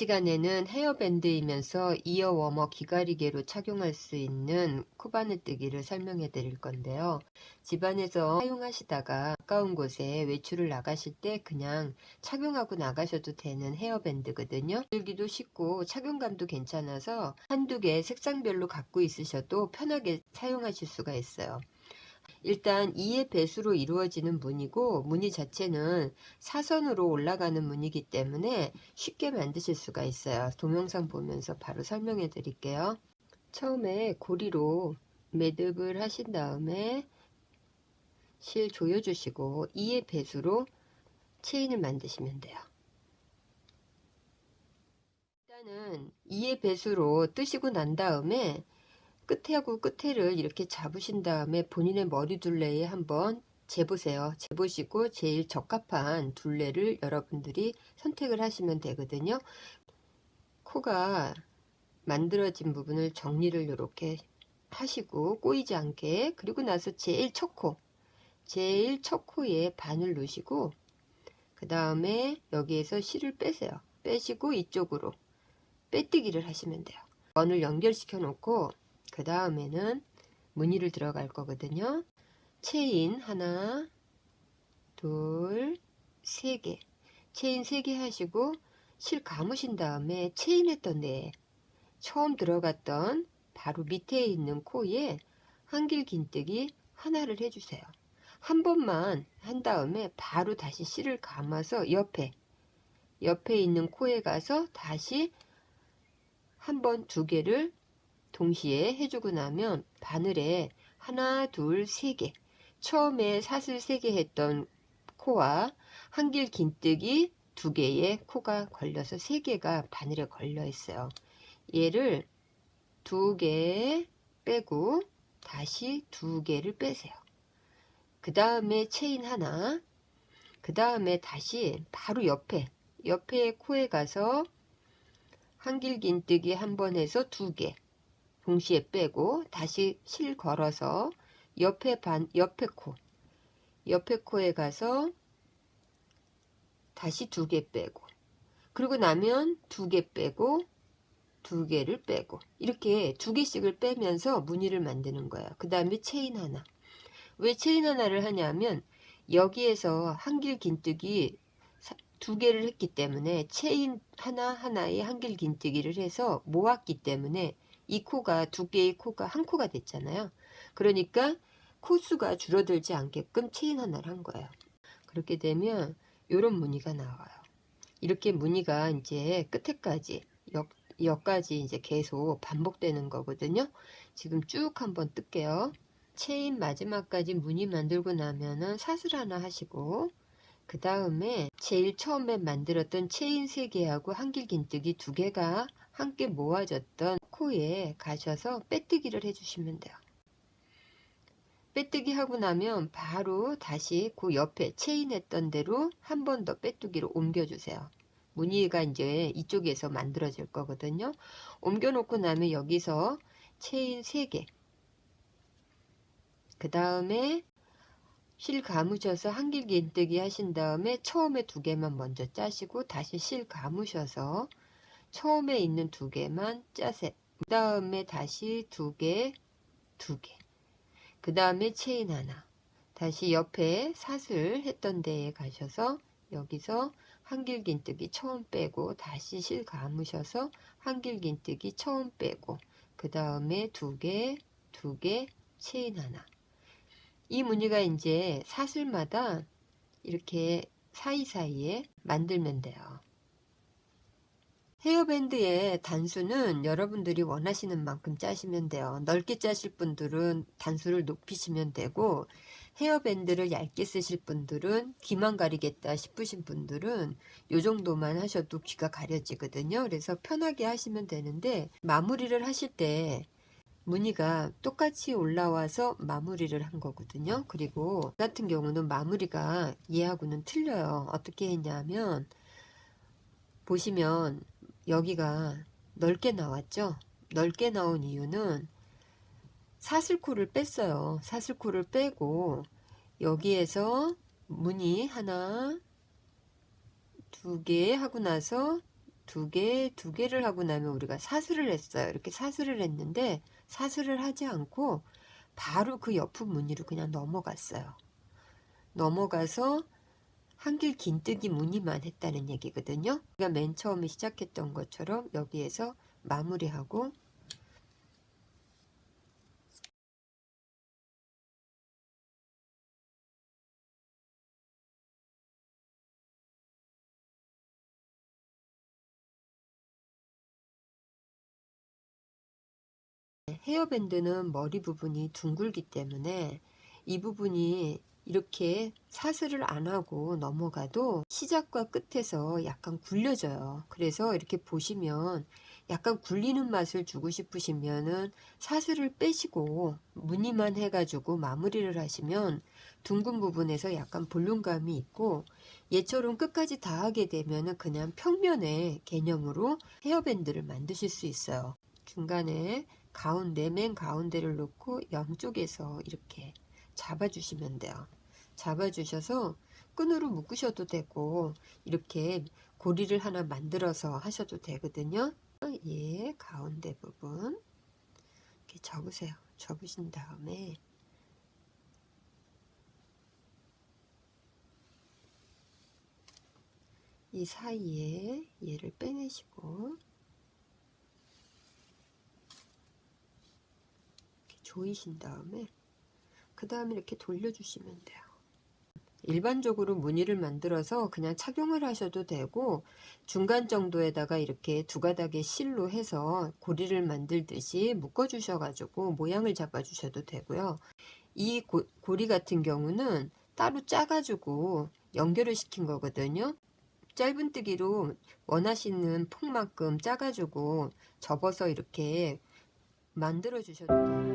시간에는 헤어밴드이면서 이어 워머 귀가리개로 착용할 수 있는 코바늘뜨기를 설명해 드릴 건데요. 집안에서 사용하시다가 가까운 곳에 외출을 나가실 때 그냥 착용하고 나가셔도 되는 헤어밴드거든요. 들기도 쉽고 착용감도 괜찮아서 한두 개 색상별로 갖고 있으셔도 편하게 사용하실 수가 있어요. 일단 2의 배수로 이루어지는 무늬고 무늬 자체는 사선으로 올라가는 무늬이기 때문에 쉽게 만드실 수가 있어요. 동영상 보면서 바로 설명해 드릴게요. 처음에 고리로 매듭을 하신 다음에 실 조여주시고 2의 배수로 체인을 만드시면 돼요. 일단은 2의 배수로 뜨시고 난 다음에 끝에하고 끝에를 이렇게 잡으신 다음에 본인의 머리 둘레에 한번 재보세요. 재보시고 제일 적합한 둘레를 여러분들이 선택을 하시면 되거든요. 코가 만들어진 부분을 정리를 이렇게 하시고 꼬이지 않게 그리고 나서 제일 첫 코, 제일 첫 코에 바늘 놓으시고 그 다음에 여기에서 실을 빼세요. 빼시고 이쪽으로 빼뜨기를 하시면 돼요. 원을 연결시켜 놓고 그 다음에는 무늬를 들어갈 거거든요. 체인 하나, 둘, 세 개. 체인 세 개 하시고 실 감으신 다음에 체인했던 데 처음 들어갔던 바로 밑에 있는 코에 한길 긴뜨기 하나를 해주세요. 한 번만 한 다음에 바로 다시 실을 감아서 옆에 옆에 있는 코에 가서 다시 한 번 두 개를 동시에 해주고 나면 바늘에 하나, 둘, 세 개. 처음에 사슬 세 개 했던 코와 한길 긴뜨기 두 개의 코가 걸려서 세 개가 바늘에 걸려 있어요. 얘를 두 개 빼고 다시 두 개를 빼세요. 그 다음에 체인 하나, 그 다음에 다시 바로 옆에, 옆에 코에 가서 한길 긴뜨기 한 번 해서 두 개, 동시에 빼고 다시 실 걸어서 옆에 반 옆에 코. 옆에 코에 가서 다시 두 개 빼고. 그리고 나면 두 개 빼고 두 개를 빼고. 이렇게 두 개씩을 빼면서 무늬를 만드는 거예요. 그 다음에 체인 하나. 왜 체인 하나를 하냐면 여기에서 한길 긴뜨기 두 개를 했기 때문에 체인 하나 하나에 한길 긴뜨기를 해서 모았기 때문에 이 코가 두 개의 코가 한 코가 됐잖아요. 그러니까 코수가 줄어들지 않게끔 체인 하나를 한 거예요. 그렇게 되면 이런 무늬가 나와요. 이렇게 무늬가 이제 끝에까지 역, 역까지 이제 계속 반복되는 거거든요. 지금 쭉 한번 뜰게요. 체인 마지막까지 무늬 만들고 나면은 사슬 하나 하시고 그 다음에 제일 처음에 만들었던 체인 3개하고 한길 긴뜨기 2개가 함께 모아졌던 코에 가셔서 빼뜨기를 해주시면 돼요. 빼뜨기 하고 나면 바로 다시 그 옆에 체인했던 대로 한 번 더 빼뜨기로 옮겨주세요. 무늬가 이제 이쪽에서 만들어질 거거든요. 옮겨 놓고 나면 여기서 체인 3개 그 다음에 실 감으셔서 한길 긴뜨기 하신 다음에 처음에 두 개만 먼저 짜시고 다시 실 감으셔서 처음에 있는 두 개만 짜세 그 다음에 다시 두 개, 두 개. 그 다음에 체인 하나. 다시 옆에 사슬 했던 데에 가셔서 여기서 한길 긴뜨기 처음 빼고 다시 실 감으셔서 한길 긴뜨기 처음 빼고 그 다음에 두 개, 두 개, 체인 하나. 이 무늬가 이제 사슬마다 이렇게 사이사이에 만들면 돼요. 헤어밴드의 단수는 여러분들이 원하시는 만큼 짜시면 돼요. 넓게 짜실 분들은 단수를 높이시면 되고 헤어밴드를 얇게 쓰실 분들은 귀만 가리겠다 싶으신 분들은 요 정도만 하셔도 귀가 가려지거든요. 그래서 편하게 하시면 되는데 마무리를 하실 때 무늬가 똑같이 올라와서 마무리를 한 거거든요. 그리고 같은 경우는 마무리가 얘하고는 틀려요. 어떻게 했냐면 보시면 여기가 넓게 나왔죠. 넓게 나온 이유는 사슬코를 뺐어요. 사슬코를 빼고 여기에서 무늬 하나 두 개 하고 나서 두 개, 두 개를 하고 나면 우리가 사슬을 했어요. 이렇게 사슬을 했는데 사슬을 하지 않고 바로 그 옆은 무늬로 그냥 넘어갔어요. 넘어가서 한길 긴뜨기 무늬만 했다는 얘기거든요. 우리가 맨 처음에 시작했던 것처럼 여기에서 마무리하고 헤어밴드는 머리 부분이 둥글기 때문에 이 부분이 이렇게 사슬을 안 하고 넘어가도 시작과 끝에서 약간 굴려져요. 그래서 이렇게 보시면 약간 굴리는 맛을 주고 싶으시면은 사슬을 빼시고 무늬만 해가지고 마무리를 하시면 둥근 부분에서 약간 볼륨감이 있고 얘처럼 끝까지 다 하게 되면은 그냥 평면의 개념으로 헤어밴드를 만드실 수 있어요. 중간에 가운데 맨 가운데를 놓고 양쪽에서 이렇게 잡아주시면 돼요. 잡아주셔서 끈으로 묶으셔도 되고 이렇게 고리를 하나 만들어서 하셔도 되거든요. 예, 가운데 부분 이렇게 접으세요. 접으신 다음에 이 사이에 얘를 빼내시고 조이신 다음에 그 다음에 이렇게 돌려주시면 돼요. 일반적으로 무늬를 만들어서 그냥 착용을 하셔도 되고 중간 정도에다가 이렇게 두 가닥의 실로 해서 고리를 만들듯이 묶어 주셔 가지고 모양을 잡아 주셔도 되고요. 이 고, 고리 같은 경우는 따로 짜 가지고 연결을 시킨 거거든요. 짧은뜨기로 원하시는 폭만큼 짜 가지고 접어서 이렇게 만들어 주셔도 돼요.